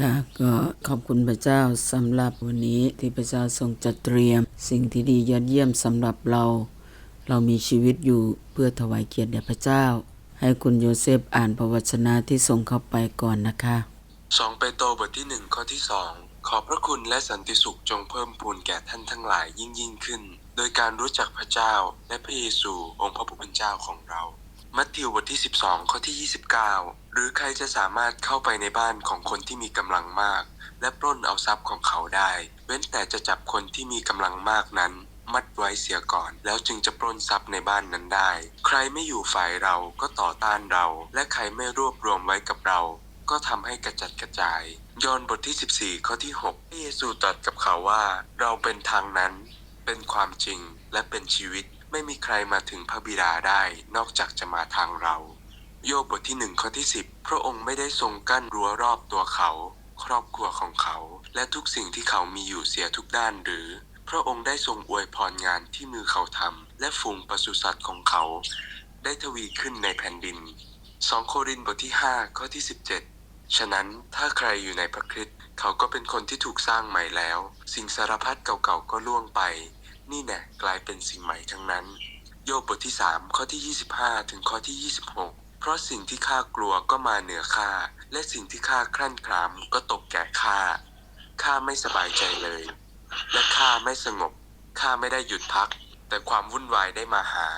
ค่ะก็ขอบคุณพระเจ้าสำหรับวันนี้ที่พระเจ้าทรงจัดเตรียม สิ่งที่ดียอดเยี่ยมสำหรับเรา เรามีชีวิตอยู่เพื่อถวายเกียรติแด่พระเจ้า ให้คุณโยเซฟอ่านพระวจนะที่ส่งเข้าไปก่อนนะคะสองเปโตรบทที่หนึ่งข้อที่สองขอบพระคุณและสันติสุขจงเพิ่มพูนแก่ท่านทั้งหลายยิ่งยิ่งขึ้น โดยการรู้จักพระเจ้าและพระเยซูองค์พระผู้เป็นเจ้าของเรา มัทธิวบทที่ 12 ข้อที่ 29 หรือใครจะสามารถเข้าไปในบ้านของคนที่มีกำลังมาก และปล้นเอาทรัพย์ของเขาได้ เว้นแต่จะจับคนที่มีกำลังมากนั้น มัดไว้เสียก่อน แล้วจึงจะปล้นทรัพย์ในบ้านนั้นได้ ใครไม่อยู่ฝ่ายเราก็ต่อต้านเรา และใครไม่รวบรวมไว้กับเรา ก็ทำให้กระจัดกระจาย ยอห์นบทที่ 14 ข้อที่6พระเยซูตรัสกับเขาว่า เราเป็นทางนั้น เป็นความจริงและเป็นชีวิต ไม่มีใครมาถึงพระบิดาได้นอกจากจะมาทางเรา โยบบทที่หนึ่งข้อที่10พระองค์ไม่ได้ทรงกั้นรั้วรอบตัวเขา ครอบครัวของเขา และทุกสิ่งที่เขามีอยู่เสียทุกด้านหรือ พระองค์ได้ทรงอวยพรงานที่มือเขาทำและฝูงปศุสัตว์ของเขา ได้ทวีขึ้นในแผ่นดิน 2 โครินธ์บทที่ 5 ข้อที่ 17 ฉะนั้นถ้าใครอยู่ในพระคริสต์เขาก็เป็นคนที่ถูกสร้างใหม่แล้ว สิ่งสารพัดเก่าๆก็ล่วงไป นี่แน่กลายเป็นสิ่งใหม่ทั้งนั้น โยบบทที่ 3 ข้อที่ 25 ถึงข้อที่ 26 เพราะสิ่งที่ข้ากลัวก็มาเหนือข้าและสิ่งที่ข้าครั่นครามก็ตกแก่ข้าข้าไม่สบายใจเลย และข้าไม่สงบข้าไม่ได้หยุดพัก แต่ความวุ่นวายได้มาหา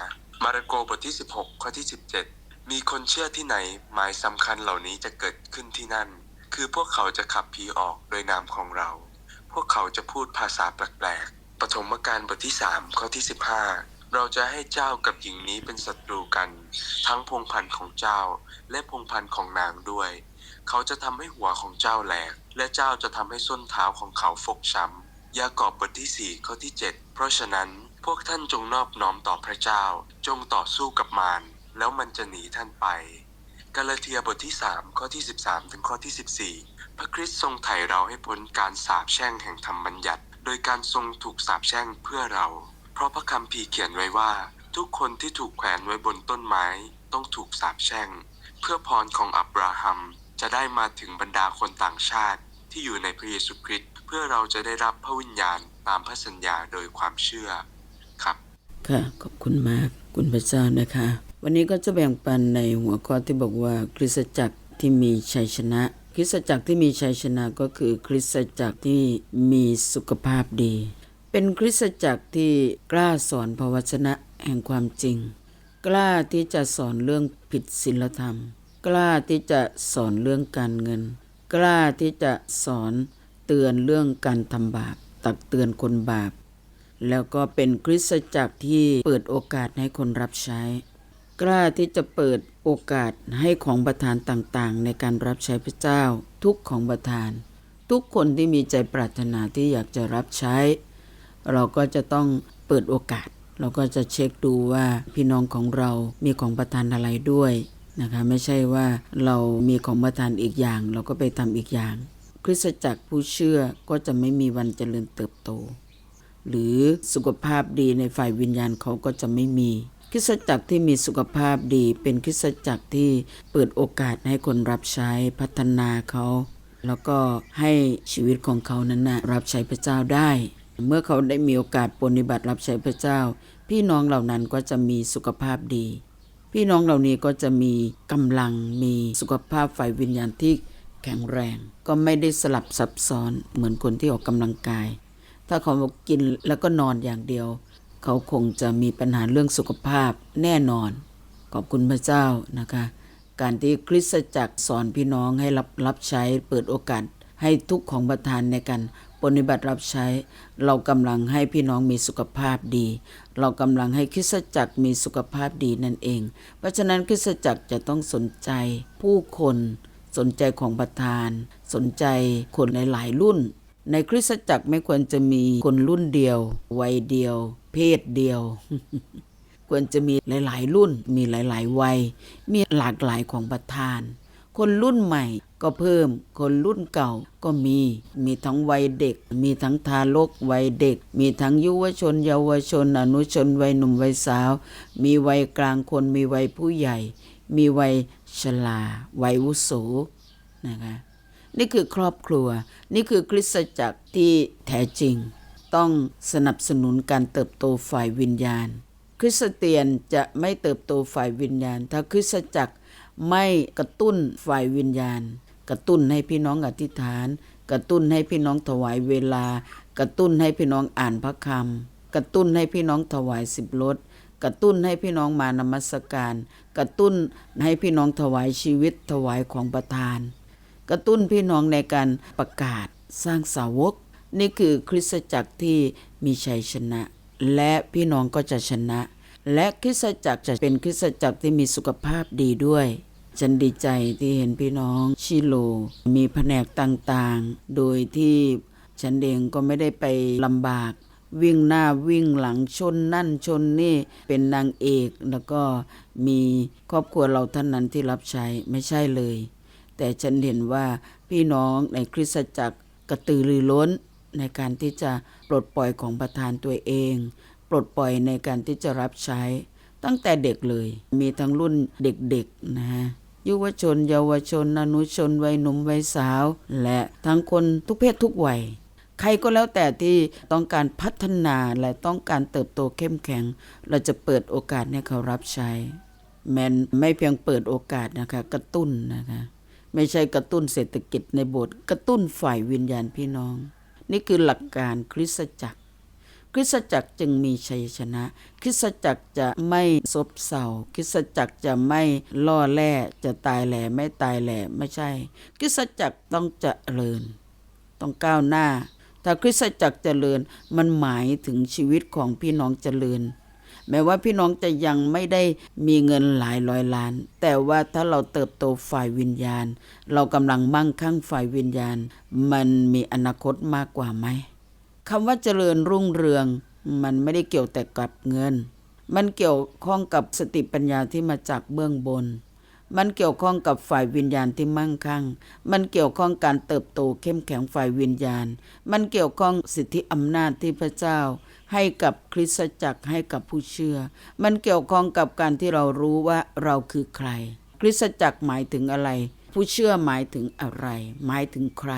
มาระโกบทที่ 16 ข้อที่ 17 มีคนเชื่อที่ไหนหมายสำคัญเหล่านี้จะเกิดขึ้นที่นั่น คือพวกเขาจะขับผีออกโดยนามของเรา พวกเขาจะพูดภาษาแปลก ปฐมกาลบทที่3ข้อที่15เราจะให้เจ้ากับหญิงนี้เป็นศัตรูกัน ทั้งพงพันธ์ของเจ้า และพงพันธ์ของนางด้วย เขาจะทำให้หัวของเจ้าแหลก และเจ้าจะทำให้ส้นเท้าของเขาฟกช้ำยากอบบทที่4ข้อที่7เพราะฉะนั้นพวกท่านจงนอบน้อมต่อพระเจ้า จงต่อสู้กับมารแล้วมันจะหนีท่านไป กาลาเทียบทที่3ข้อที่13ถึงข้อที่14พระคริสต์ทรงไถ่เราให้พ้นการสาปแช่งแห่งธรรมบัญญัติ โดยการทรงถูกสาปแช่งเพื่อเรา เพราะพระคัมภีร์เขียนไว้ว่า ทุกคนที่ถูกแขวนไว้บนต้นไม้ ต้องถูกสาปแช่ง เพื่อพรของอับราฮัมจะได้มาถึงบรรดาคนต่างชาติที่อยู่ในพระเยซูคริสต์เพื่อเราจะได้รับพระวิญญาณตามพระสัญญาโดยความเชื่อครับ ค่ะขอบคุณมากคุณพระเจ้านะคะ วันนี้ก็จะแบ่งปันในหัวข้อที่บอกว่าคริสตจักรที่มีชัยชนะ คริสตจักรที่มีชัยชนะก็คือคริสตจักรที่มีสุขภาพดี เป็นคริสตจักรที่กล้าสอนพระวจนะแห่งความจริง กล้าที่จะสอนเรื่องผิดศีลธรรม กล้าที่จะสอนเรื่องการเงิน กล้าที่จะสอนเตือนเรื่องการทำบาป ตักเตือนคนบาป แล้วก็เป็นคริสตจักรที่เปิดโอกาสให้คนรับใช้ กล้าที่จะเปิด โอกาสให้ของประทานต่างๆ ในการรับใช้พระเจ้า ทุกของประทาน ทุกคนที่มีใจปรารถนาที่อยากจะรับใช้ เราก็จะต้องเปิดโอกาส เราก็จะเช็คดูว่าพี่น้องของเรามีของประทานอะไรด้วยนะคะไม่ใช่ว่าเรามีของประทานอีกอย่าง เราก็ไปทำอีกอย่าง คริสตจักรผู้เชื่อก็จะไม่มีวันเจริญเติบโต หรือสุขภาพดีในฝ่ายวิญญาณเขาก็จะไม่มี คริสตจักรที่มีสุขภาพดีเป็นคริสตจักรที่เปิดโอกาสให้คนรับใช้พัฒนาเขา แล้วก็ให้ชีวิตของเขานั้นนะรับใช้พระเจ้าได้ เมื่อเขาได้มีโอกาสปฏิบัติรับใช้พระเจ้า พี่น้องเหล่านั้นก็จะมีสุขภาพดี พี่น้องเหล่านี้ก็จะมีกำลังมีสุขภาพฝ่ายวิญญาณที่แข็งแรง ก็ไม่ได้สลับซับซ้อนเหมือนคนที่ออกกำลังกาย ถ้าเขากินแล้วก็นอนอย่างเดียว เขาคงจะมีปัญหาเรื่องสุขภาพแน่นอน ขอบคุณพระเจ้านะคะ การที่คริสตจักรสอนพี่น้องให้รับรับใช้เปิดโอกาสให้ทุกของประทานในการปฏิบัติรับใช้ เรากำลังให้พี่น้องมีสุขภาพดี เรากำลังให้คริสตจักรมีสุขภาพดีนั่นเอง เพราะฉะนั้นคริสตจักรจะต้องสนใจผู้คนสนใจของประทาน สนใจคนหลายๆรุ่น ในคริสตจักรไม่ควรจะมีคนรุ่นเดียว วัยเดียว เพศเดียว ควรจะมีหลาย ๆ รุ่น มีหลาย ๆ วัย มีหลากหลายของประทาน คนรุ่นใหม่ก็เพิ่ม คนรุ่นเก่าก็มี มีทั้งวัยเด็ก มีทั้งทารกวัยเด็ก มีทั้งยุวชน เยาวชน อนุชน วัยหนุ่ม วัยสาว มีวัยกลางคน มีวัยผู้ใหญ่ มีวัยชราวัยวุโสนะคะ นี่คือครอบครัว นี่คือคริสตจักรที่แท้จริง ต้องสนับสนุนการเติบโตฝ่ายวิญญาณ คริสเตียนจะไม่เติบโตฝ่ายวิญญาณ ถ้าคริสตจักรไม่กระตุ้นฝ่ายวิญญาณ กระตุ้นให้พี่น้องอธิษฐาน กระตุ้นให้พี่น้องถวายเวลา กระตุ้นให้พี่น้องอ่านพระคำกระตุ้นให้พี่น้องถวายสิบลดกระตุ้นให้พี่น้องมานมัสการ กระตุ้นให้พี่น้องถวายชีวิตถวายของประทาน กระตุ้นพี่น้องในการประกาศสร้างสาวก นี่คือคริสตจักรที่มีชัยชนะ และพี่น้องก็จะชนะ และคริสตจักรจะเป็นคริสตจักรที่มีสุขภาพดีด้วย ฉันดีใจที่เห็นพี่น้องชิโล มีแผนกต่างๆ โดยที่ฉันเองก็ไม่ได้ไปลำบากวิ่งหน้าวิ่งหลังชนนั่นชนนี่เป็นนางเอกแล้วก็มีครอบครัวเราเท่านั้นที่รับใช้ไม่ใช่เลย แต่ฉันเห็นว่าพี่น้องในคริสตจักรกระตือรือร้น ในการที่จะปลดปล่อยของประธานตัวเอง ปลดปล่อยในการที่จะรับใช้ ตั้งแต่เด็กเลย มีทั้งรุ่นเด็กๆนะฮะยุวชน เยาวชนอนุชนวัยหนุ่มวัยสาว และทั้งคนทุกเพศทุกวัย ใครก็แล้วแต่ที่ต้องการพัฒนาและต้องการเติบโตเข้มแข็ง เราจะเปิดโอกาสให้เขารับใช้ แม้นไม่เพียงเปิดโอกาสนะคะกระตุ้นนะคะไม่ใช่กระตุ้นเศรษฐกิจในโบสถ์กระตุ้นฝ่ายวิญญาณพี่น้อง นี่คือหลักการคริสตจักร คริสตจักรจึงมีชัยชนะ คริสตจักรจะไม่ซบเซาคริสตจักรจะไม่ล่อแร่จะตายแหล่ไม่ตายแหล่ไม่ใช่ คริสตจักรต้องเจริญ ต้องก้าวหน้าถ้าคริสตจักรเจริญมันหมายถึงชีวิตของพี่น้องเจริญ แม้ว่าพี่น้องจะยังไม่ได้มีเงินหลายร้อยล้าน แต่ว่าถ้าเราเติบโตฝ่ายวิญญาณ เรากำลังมั่งคั่งฝ่ายวิญญาณ มันมีอนาคตมากกว่าไหมคำว่าเจริญรุ่งเรือง มันไม่ได้เกี่ยวแต่กับเงิน มันเกี่ยวข้องกับสติปัญญาที่มาจากเบื้องบน มันเกี่ยวข้องกับฝ่ายวิญญาณที่มั่งคั่ง มันเกี่ยวข้องการเติบโตเข้มแข็งฝ่ายวิญญาณ มันเกี่ยวข้องสิทธิอำนาจที่พระเจ้า ให้กับคริสตจักรให้กับผู้เชื่อ มันเกี่ยวข้องกับการที่เรารู้ว่าเราคือใคร คริสตจักรหมายถึงอะไร ผู้เชื่อหมายถึงอะไร หมายถึงใคร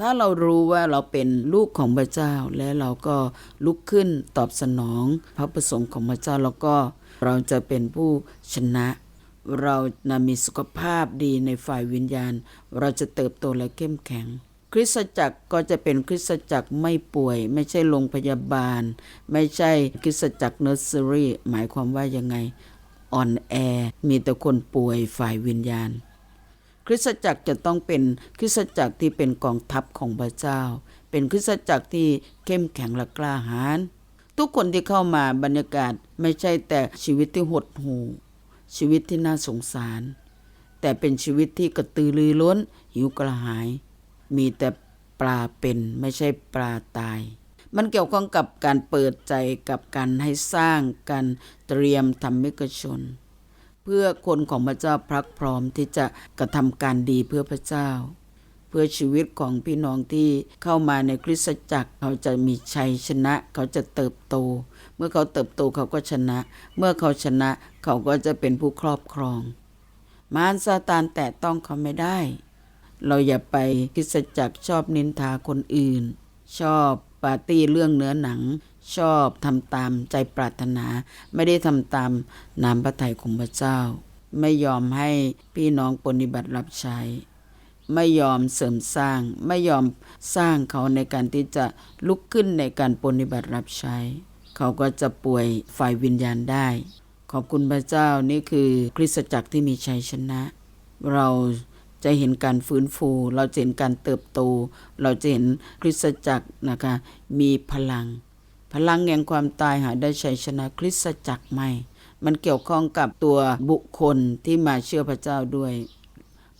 ถ้าเรารู้ว่าเราเป็นลูกของพระเจ้าและเราก็ลุกขึ้นตอบสนอง พระประสงค์ของพระเจ้าแล้วก็เราจะเป็นผู้ชนะ เรานะมีสุขภาพดีในฝ่ายวิญญาณ เราจะเติบโตและเข้มแข็ง คริสตจักรก็จะเป็นคริสตจักรไม่ป่วย ไม่ใช่โรงพยาบาล ไม่ใช่คริสตจักรเนอร์เซอรี่หมายความว่ายังไงอ่อนแอมีแต่คนป่วยฝ่ายวิญญาณ คริสตจักรจะต้องเป็นคริสตจักรที่เป็นกองทัพของพระเจ้า เป็นคริสตจักรที่เข้มแข็งและกล้าหาญทุกคนที่เข้ามาบรรยากาศไม่ใช่แต่ชีวิตที่หดหู่ชีวิตที่น่าสงสาร แต่เป็นชีวิตที่กระตือรือร้นหิวกระหาย มีแต่ปลาเป็นไม่ใช่ปลาตาย มันเกี่ยวข้องกับการเปิดใจกับการให้สร้างการเตรียมธรรมิกชน เพื่อคนของพระเจ้าพรักพร้อมที่จะกระทำการดีเพื่อพระเจ้า เพื่อชีวิตของพี่น้องที่เข้ามาในคริสตจักรเขาจะมีชัยชนะเขาจะเติบโต เมื่อเขาเติบโตเขาก็ชนะ เมื่อเขาชนะเขาก็จะเป็นผู้ครอบครอง มารซาตานแตะต้องเขาไม่ได้ เราอย่าไปคริสตจักรชอบนินทาคนอื่น ชอบปาร์ตี้เรื่องเนื้อหนัง ชอบทำตามใจปรารถนา ไม่ได้ทำตามน้ำพระทัยของพระเจ้า ไม่ยอมให้พี่น้องปฏิบัติรับใช้ ไม่ยอมเสริมสร้าง ไม่ยอมสร้างเขาในการที่จะลุกขึ้นในการปฏิบัติรับใช้ เขาก็จะป่วยฝ่ายวิญญาณได้ ขอบคุณพระเจ้านี่คือคริสตจักรที่มีชัยชนะ เรา จะเห็นการฟื้นฟู เราจะเห็นการเติบโต เราจะเห็นคริสตจักรนะคะมีพลัง พลังแห่งความตายหาได้ชัยชนะคริสตจักรไหม่ มันเกี่ยวข้องกับตัวบุคคลที่มาเชื่อพระเจ้าด้วย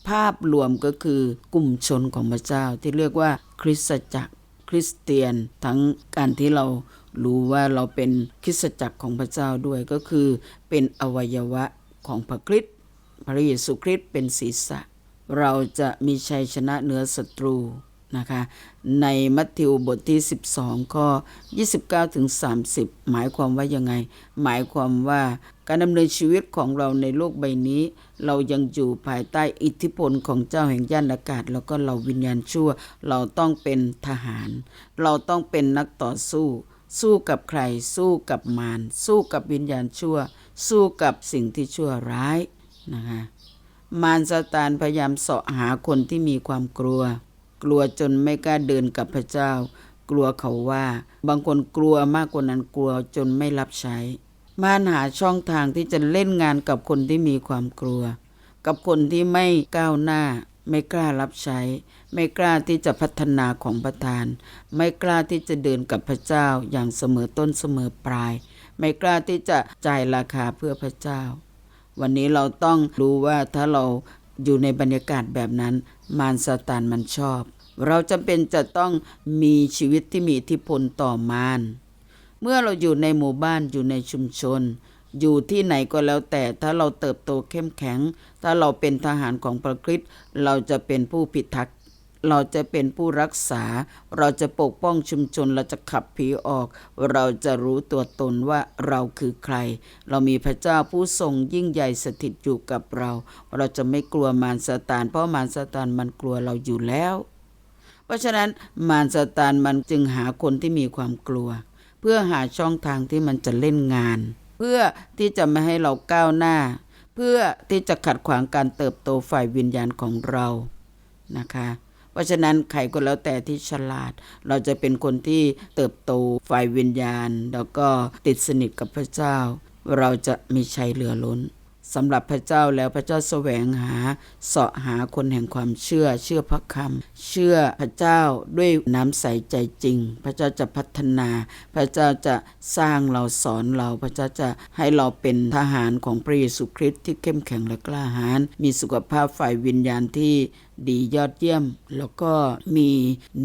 ภาพรวมก็คือกลุ่มชนของพระเจ้าที่เรียกว่าคริสตจักรคริสเตียนทั้งการที่เรารู้ว่าเราเป็นคริสตจักรของพระเจ้าด้วยก็คือเป็นอวัยวะของพระคริสต์พระเยซูคริสต์เป็นศีรษะ เราจะมีชัยชนะเหนือศัตรูนะคะในมัทธิวบทที่ 12 ข้อ 29 ถึง 30 หมายความว่ายังไง หมายความว่าการดำเนินชีวิตของเราในโลกใบนี้ เรายังอยู่ภายใต้อิทธิพลของเจ้าแห่งย่านอากาศ แล้วก็เราวิญญาณชั่ว เราต้องเป็นทหาร เราต้องเป็นนักต่อสู้ สู้กับใคร สู้กับมารสู้กับวิญญาณชั่ว สู้กับสิ่งที่ชั่วร้ายนะคะ มารซาตานพยายามเสาะหาคนที่มีความกลัว กลัวจนไม่กล้าเดินกับพระเจ้า กลัวเขาว่า บางคนกลัวมากกว่านั้นกลัวจนไม่รับใช้ มารหาช่องทางที่จะเล่นงานกับคนที่มีความกลัว กับคนที่ไม่ก้าวหน้า ไม่กล้ารับใช้ ไม่กล้าที่จะพัฒนาของประทาน ไม่กล้าที่จะเดินกับพระเจ้าอย่างเสมอต้นเสมอปลาย ไม่กล้าที่จะจ่ายราคาเพื่อพระเจ้า วันนี้เราต้องรู้ว่าถ้าเราอยู่ในบรรยากาศแบบนั้น มารซาตานมันชอบ เราจำเป็นจะต้องมีชีวิตที่มีอิทธิพลต่อมารเมื่อเราอยู่ในหมู่บ้านอยู่ในชุมชน อยู่ที่ไหนก็แล้วแต่ถ้าเราเติบโตเข้มแข็ง ถ้าเราเป็นทหารของพระคริสต์เราจะเป็นผู้พิทักษ์ เราจะเป็นผู้รักษา เราจะปกป้องชุมชน เราจะขับผีออก เราจะรู้ตัวตนว่าเราคือใคร เรามีพระเจ้าผู้ทรงยิ่งใหญ่สถิตอยู่กับเรา เราจะไม่กลัวมารซาตาน เพราะมารซาตานมันกลัวเราอยู่แล้ว เพราะฉะนั้นมารซาตานมันจึงหาคนที่มีความกลัว เพื่อหาช่องทางที่มันจะเล่นงาน เพื่อที่จะไม่ให้เราก้าวหน้า เพื่อที่จะขัดขวางการเติบโตฝ่ายวิญญาณของเรานะคะ ราะฉะนั้นใครก็แล้วแต่ที่ฉลาด เราจะเป็นคนที่เติบโตฝ่ายวิญญาณ แล้วก็ติดสนิทกับพระเจ้า เราจะมีชัยเหลือล้น สำหรับพระเจ้าแล้วพระเจ้าแสวงหาเสาะหาคนแห่งความเชื่อ เชื่อพระคำเชื่อพระเจ้าด้วยน้ำใสใจจริง พระเจ้าจะพัฒนา พระเจ้าจะสร้างเราสอนเราพระเจ้าจะให้เราเป็นทหารของพระเยซูคริสต์ที่เข้มแข็งและกล้าหาญมีสุขภาพฝ่ายวิญญาณที่ดียอดเยี่ยม แล้วก็มี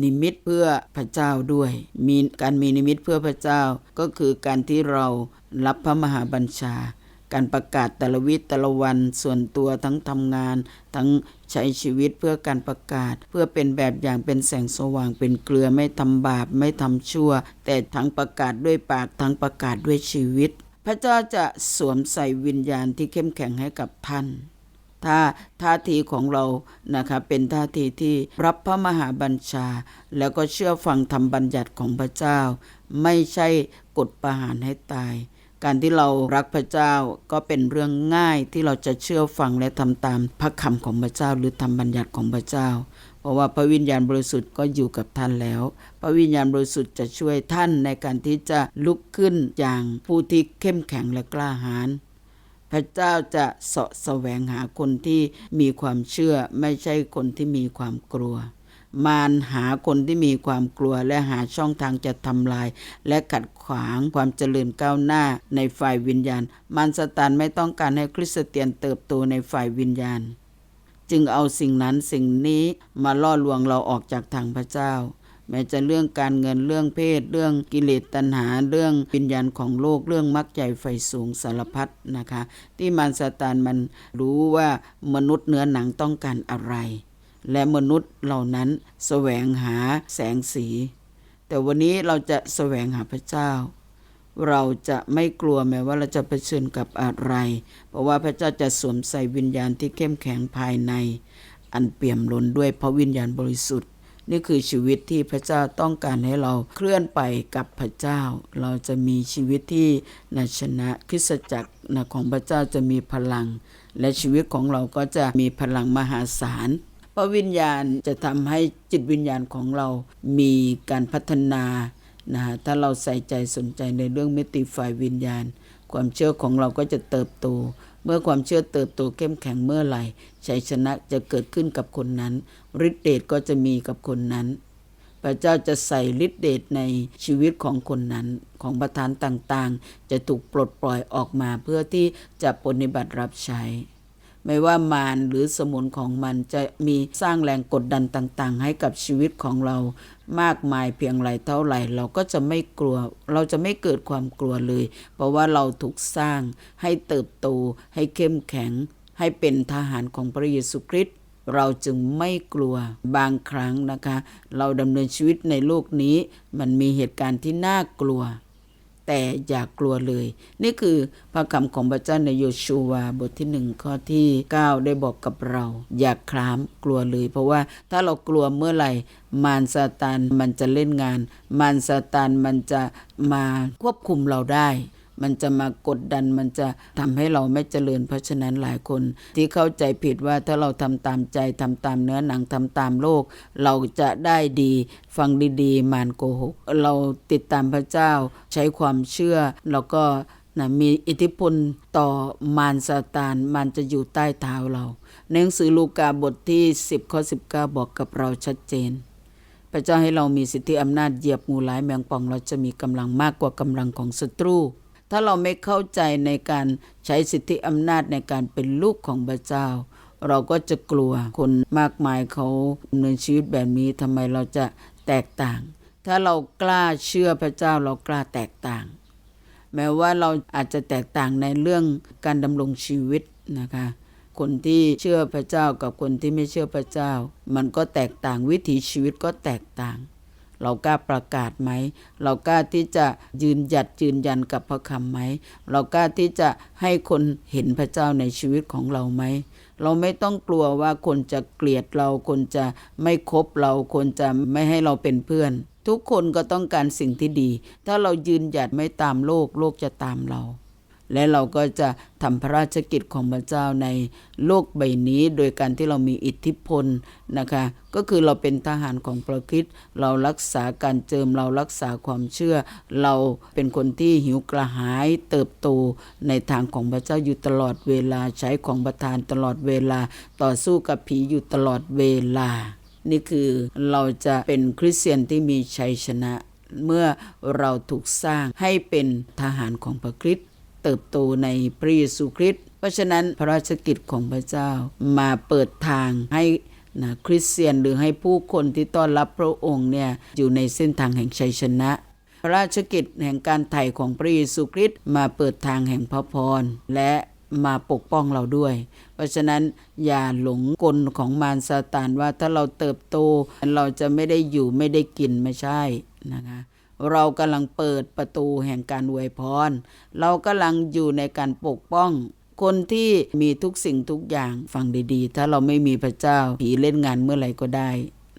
นิมิตเพื่อพระเจ้าด้วย มีการมีนิมิตเพื่อพระเจ้าก็คือการที่เรารับพระมหาบัญชา การประกาศแต่ละวิแต่ละวันส่วนตัวทั้งทำงาน ทั้งใช้ชีวิตเพื่อการประกาศ เพื่อเป็นแบบอย่างเป็นแสงสว่างเป็นเกลือไม่ทำบาปไม่ทำชั่ว แต่ทั้งประกาศด้วยปากทั้งประกาศด้วยชีวิต พระเจ้าจะสวมใส่วิญญาณที่เข้มแข็งให้กับท่านถ้าท่าทีของเรานะคะเป็นท่าทีที่รับพระมหาบัญชา แล้วก็เชื่อฟังธรรมบัญญัติของพระเจ้า ไม่ใช่กดประหารให้ตาย การที่เรารักพระเจ้าก็เป็นเรื่องง่ายที่เราจะเชื่อฟังและทำตามพระคำของพระเจ้า หรือธรรมบัญญัติของพระเจ้า เพราะว่าพระวิญญาณบริสุทธิ์ก็อยู่กับท่านแล้ว พระวิญญาณบริสุทธิ์จะช่วยท่านในการที่จะลุกขึ้นอย่างผู้ที่เข้มแข็งและกล้าหาญพระเจ้าจะเสาะแสวงหาคนที่มีความเชื่อไม่ใช่คนที่มีความกลัว มารหาคนที่มีความกลัวและหาช่องทางจะทำลาย และขัดขวางความเจริญก้าวหน้าในฝ่ายวิญญาณ มารสตานไม่ต้องการให้คริสเตียนเติบโตในฝ่ายวิญญาณ จึงเอาสิ่งนั้นสิ่งนี้มาล่อลวงเราออกจากทางพระเจ้าแม้จะเรื่องการเงินเรื่องเพศ เรื่องกิเลสตัณหา เรื่องวิญญาณของโลกเรื่องมักใหญ่ไฟสูงสารพัดนะคะ ที่มารซาตานมันรู้ว่ามนุษย์เนื้อหนังต้องการอะไร และมนุษย์เหล่านั้นแสวงหาแสงสี แต่วันนี้เราจะแสวงหาพระเจ้า เราจะไม่กลัวแม้ว่าเราจะเผชิญกับอะไร เพราะว่าพระเจ้าจะสวมใส่วิญญาณที่เข้มแข็งภายใน อันเปี่ยมล้นด้วยพระวิญญาณบริสุทธิ์ นี่คือชีวิตที่พระเจ้าต้องการให้เราเคลื่อนไปกับพระเจ้า เราจะมีชีวิตที่นาชนะคริสจักรของพระเจ้าจะมีพลัง และชีวิตของเราก็จะมีพลังมหาศาล พระวิญญาณจะทำให้จิตวิญญาณของเรามีการพัฒนานะฮะถ้าเราใส่ใจสนใจในเรื่องมิติฝ่ายวิญญาณ ความเชื่อของเราก็จะเติบโต เมื่อความเชื่อเติบโตเข้มแข็งเมื่อไหร่ชัยชนะจะเกิดขึ้นกับคนนั้นฤทธิเดชก็จะมีกับคนนั้น พระเจ้าจะใส่ฤทธิเดชในชีวิตของคนนั้นของประธานต่างๆ จะถูกปลดปล่อยออกมาเพื่อที่จะปฏิบัติรับใช้ ไม่ว่ามารหรือสมุนของมันจะมีสร้างแรงกดดันต่างๆ ให้กับชีวิตของเรามากมายเพียงไรเท่าไหร่ เราก็จะไม่กลัว เราจะไม่เกิดความกลัวเลย เพราะว่าเราถูกสร้างให้เติบโต ให้เข้มแข็ง ให้เป็นทหารของพระเยซูคริสต์เราจึงไม่กลัวบางครั้งนะคะ เราดำเนินชีวิตในโลกนี้ มันมีเหตุการณ์ที่น่ากลัว แต่อย่ากลัวเลย นี่คือพระคำของพระเจ้าในโยชูวาบทที่หนึ่งข้อที่ 9 ได้บอกกับเรา อย่าคลามกลัวเลย เพราะว่าถ้าเรากลัวเมื่อไหร่ มารซาตานมันจะเล่นงาน มารซาตานมันจะมาควบคุมเราได้ มันจะมากดดันมันจะทำให้เราไม่เจริญ เพราะฉะนั้นหลายคนที่เข้าใจผิดว่าถ้าเราทำตามใจทำตามเนื้อหนังทำตามโลก เราจะได้ดีฟังดีๆ มารโกหก เราติดตามพระเจ้าใช้ความเชื่อแล้วก็นะมีอิทธิพลต่อมารซาตานมันจะอยู่ใต้เท้าเราในหนังสือลูกาบทที่ 10ข้อ19 บอกกับเราชัดเจน พระเจ้าให้เรามีสิทธิอำนาจเหยียบงูหลายแมงป่องเราจะมีกำลังมากกว่ากำลังของศัตรู ถ้าเราไม่เข้าใจในการใช้สิทธิอำนาจในการเป็นลูกของพระเจ้า เราก็จะกลัวคนมากมายเขาดำเนินชีวิตแบบนี้ทำไมเราจะแตกต่าง ถ้าเรากล้าเชื่อพระเจ้าเรากล้าแตกต่าง แม้ว่าเราอาจจะแตกต่างในเรื่องการดำรงชีวิตนะคะคนที่เชื่อพระเจ้ากับคนที่ไม่เชื่อพระเจ้า มันก็แตกต่างวิถีชีวิตก็แตกต่าง เรากล้าประกาศไหม เรากล้าที่จะยืนหยัดยืนยันกับพระคำไหม เรากล้าที่จะให้คนเห็นพระเจ้าในชีวิตของเราไหม เราไม่ต้องกลัวว่าคนจะเกลียดเรา คนจะไม่คบเรา คนจะไม่ให้เราเป็นเพื่อน ทุกคนก็ต้องการสิ่งที่ดี ถ้าเรายืนหยัดไม่ตามโลก โลกจะตามเรา และเราก็จะทำพระราชกิจของพระเจ้าในโลกใบนี้ โดยการที่เรามีอิทธิพลนะคะ ก็คือเราเป็นทหารของพระคริสต์เรารักษาการเจิมเรารักษาความเชื่อ เราเป็นคนที่หิวกระหายเติบโตในทางของพระเจ้าอยู่ตลอดเวลาใช้ของประทานตลอดเวลาต่อสู้กับผีอยู่ตลอดเวลา นี่คือเราจะเป็นคริสเตียนที่มีชัยชนะเมื่อเราถูกสร้างให้เป็นทหารของพระคริสต์ เติบโตในพระเยซูคริสต์เพราะฉะนั้นพระราชกิจของพระเจ้ามาเปิดทางให้นะคริสเตียนหรือให้ผู้คนที่ต้อนรับพระองค์เนี่ยอยู่ในเส้นทางแห่งชัยชนะ พระราชกิจแห่งการไถ่ของพระเยซูคริสต์มาเปิดทางแห่งพระพรและมาปกป้องเราด้วย เพราะฉะนั้นอย่าหลงกลของมารซาตานว่าถ้าเราเติบโต เราจะไม่ได้อยู่ไม่ได้กินไม่ใช่นะคะ เรากำลังเปิดประตูแห่งการอวยพร เรากำลังอยู่ในการปกป้อง คนที่มีทุกสิ่งทุกอย่างฟังดีๆ ถ้าเราไม่มีพระเจ้าผีเล่นงานเมื่อไหร่ก็ได้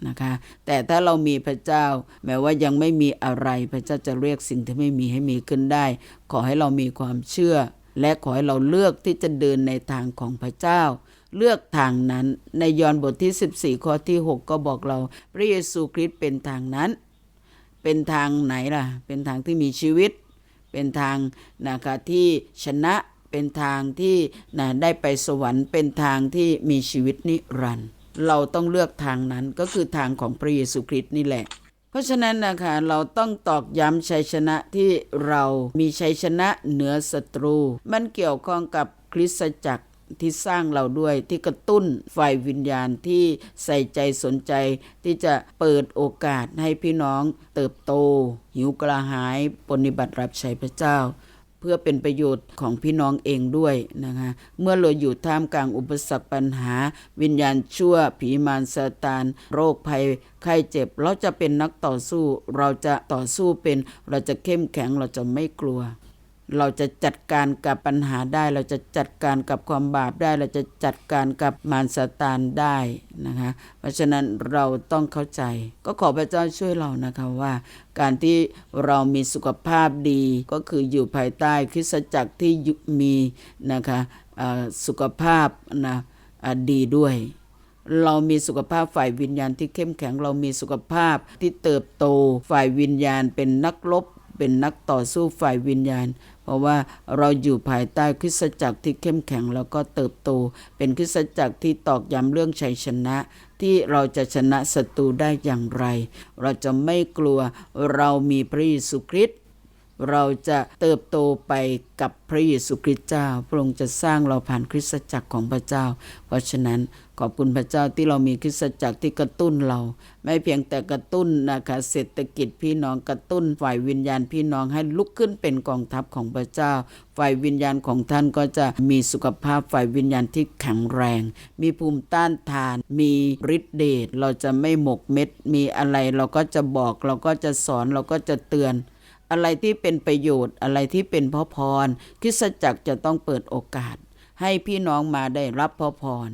นะคะแต่ถ้าเรามีพระเจ้า แม้ว่ายังไม่มีอะไรพระเจ้าจะเรียกสิ่งที่ไม่มีให้มีขึ้นได้ ขอให้เรามีความเชื่อ และขอให้เราเลือกที่จะเดินในทางของพระเจ้า เลือกทางนั้นในยอห์นบทที่ 14 ข้อที่ 6 ก็บอกเราพระเยซูคริสต์เป็นทางนั้น เป็นทางไหนล่ะ เป็นทางที่มีชีวิต เป็นทางนะคะที่ชนะเป็นทางที่นะได้ไปสวรรค์ เป็นทางที่มีชีวิตนิรันดร์เราต้องเลือกทางนั้นก็คือทางของพระเยซูคริสต์นี่แหละ เพราะฉะนั้นนะคะเราต้องตอกย้ำชัยชนะที่เรามีชัยชนะเหนือศัตรู มันเกี่ยวข้องกับคริสตจักร ที่สร้างเราด้วยที่กระตุ้นฝ่ายวิญญาณที่ใส่ใจสนใจ ที่จะเปิดโอกาสให้พี่น้องเติบโต หิวกระหายปฏิบัติรับใช้พระเจ้า เพื่อเป็นประโยชน์ของพี่น้องเองด้วยนะคะเมื่อเราอยู่ท่ามกลางอุปสรรคปัญหา วิญญาณชั่ว ผีมารซาตาน โรคภัยไข้เจ็บ เราจะเป็นนักต่อสู้ เราจะต่อสู้เป็นเราจะเข้มแข็งเราจะไม่กลัว เราจะจัดการกับปัญหาได้ เราจะจัดการกับความบาปได้ เราจะจัดการกับมารซาตานได้นะคะ เพราะฉะนั้นเราต้องเข้าใจ ก็ขอพระเจ้าช่วยเรานะคะว่า การที่เรามีสุขภาพดีก็คืออยู่ภายใต้คริสตจักรที่มีนะคะสุขภาพนะะดีด้วยเรามีสุขภาพฝ่ายวิญญาณที่เข้มแข็ง เรามีสุขภาพที่เติบโต ฝ่ายวิญญาณเป็นนักรบ เป็นนักต่อสู้ฝ่ายวิญญาณ เพราะว่าเราอยู่ภายใต้คริสตจักรที่เข้มแข็งแล้วก็เติบโต เป็นคริสตจักรที่ตอกย้ำเรื่องชัยชนะ ที่เราจะชนะศัตรูได้อย่างไร เราจะไม่กลัวเรามีพระเยซูคริสต์ เราจะเติบโตไปกับพระเยซูคริสต์เจ้า พระองค์จะสร้างเราผ่านคริสตจักรของพระเจ้า เพราะฉะนั้นขอบคุณพระเจ้าที่เรามีคริสตจักรที่กระตุ้นเรา ไม่เพียงแต่กระตุ้นนะคะเศรษฐกิจพี่น้องกระตุ้นฝ่ายวิญญาณพี่น้องให้ลุกขึ้นเป็นกองทัพของพระเจ้า ฝ่ายวิญญาณของท่านก็จะมีสุขภาพฝ่ายวิญญาณที่แข็งแรง มีภูมิต้านทาน มีฤทธิเดชเราจะไม่หมกเม็ด มีอะไรเราก็จะบอกเราก็จะสอนเราก็จะเตือน อะไรที่เป็นประโยชน์อะไรที่เป็นพระพรคริสตจักรจะต้องเปิดโอกาส ให้พี่น้องมาได้รับพระพร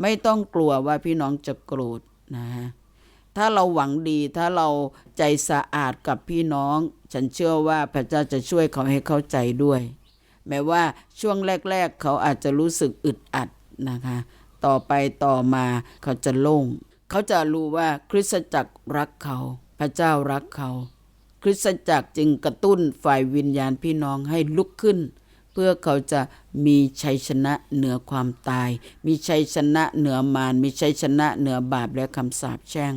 ไม่ต้องกลัวว่าพี่น้องจะโกรธนะฮะถ้าเราหวังดีถ้าเราใจสะอาดกับพี่น้อง ฉันเชื่อว่าพระเจ้าจะช่วยเขาให้เข้าใจด้วย แม้ว่าช่วงแรก ๆ เขาอาจจะรู้สึกอึดอัดนะคะ ต่อไปต่อมาเขาจะโล่ง เขาจะรู้ว่าคริสตจักรรักเขา พระเจ้ารักเขา คริสตจักรจึงกระตุ้นฝ่ายวิญญาณพี่น้องให้ลุกขึ้น เพื่อเขาจะมีชัยชนะเหนือความตาย มีชัยชนะเหนือมารมีชัยชนะเหนือบาปและคำสาปแช่ง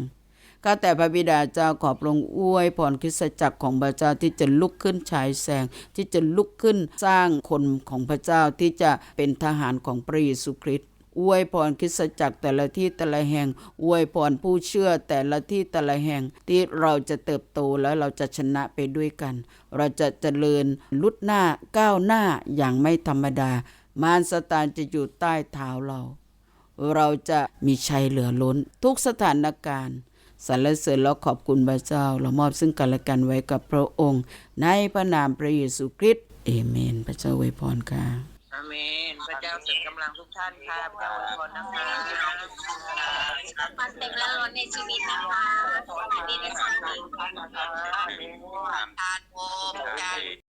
ข้าแต่พระบิดาเจ้าขอบพระองค์อวยพรคริสตจักรของพระเจ้าที่จะลุกขึ้นฉายแสง ที่จะลุกขึ้นสร้างคนของพระเจ้าที่จะเป็นทหารของพระเยซูคริสต์ อวยพรคิสจักรแต่ละที่แต่ละแห่ง อวยพรผู้เชื่อแต่ละที่แต่ละแห่ง ที่เราจะเติบโตและเราจะชนะไปด้วยกัน เราจะเจริญลุดหน้าก้าวหน้าอย่างไม่ธรรมดา มารสตานจะอยู่ใต้เท้าเรา เราจะมีชัยเหลือล้นทุกสถานการณ์สรรเสริญและขอบคุณพระเจ้า เรามอบซึ่งกันและกันไว้กับพระองค์ ในพระนามพระเยซูคริสต์เอเมน พระเจ้าอวยพรค่ะ อาเมน พระเจ้าเสริมกำลังทุกท่านค่ะ พระเจ้าอวยพรนะคะความเต็มและล้นในชีวิตนะคะสวัสดีในสามีทานโมการ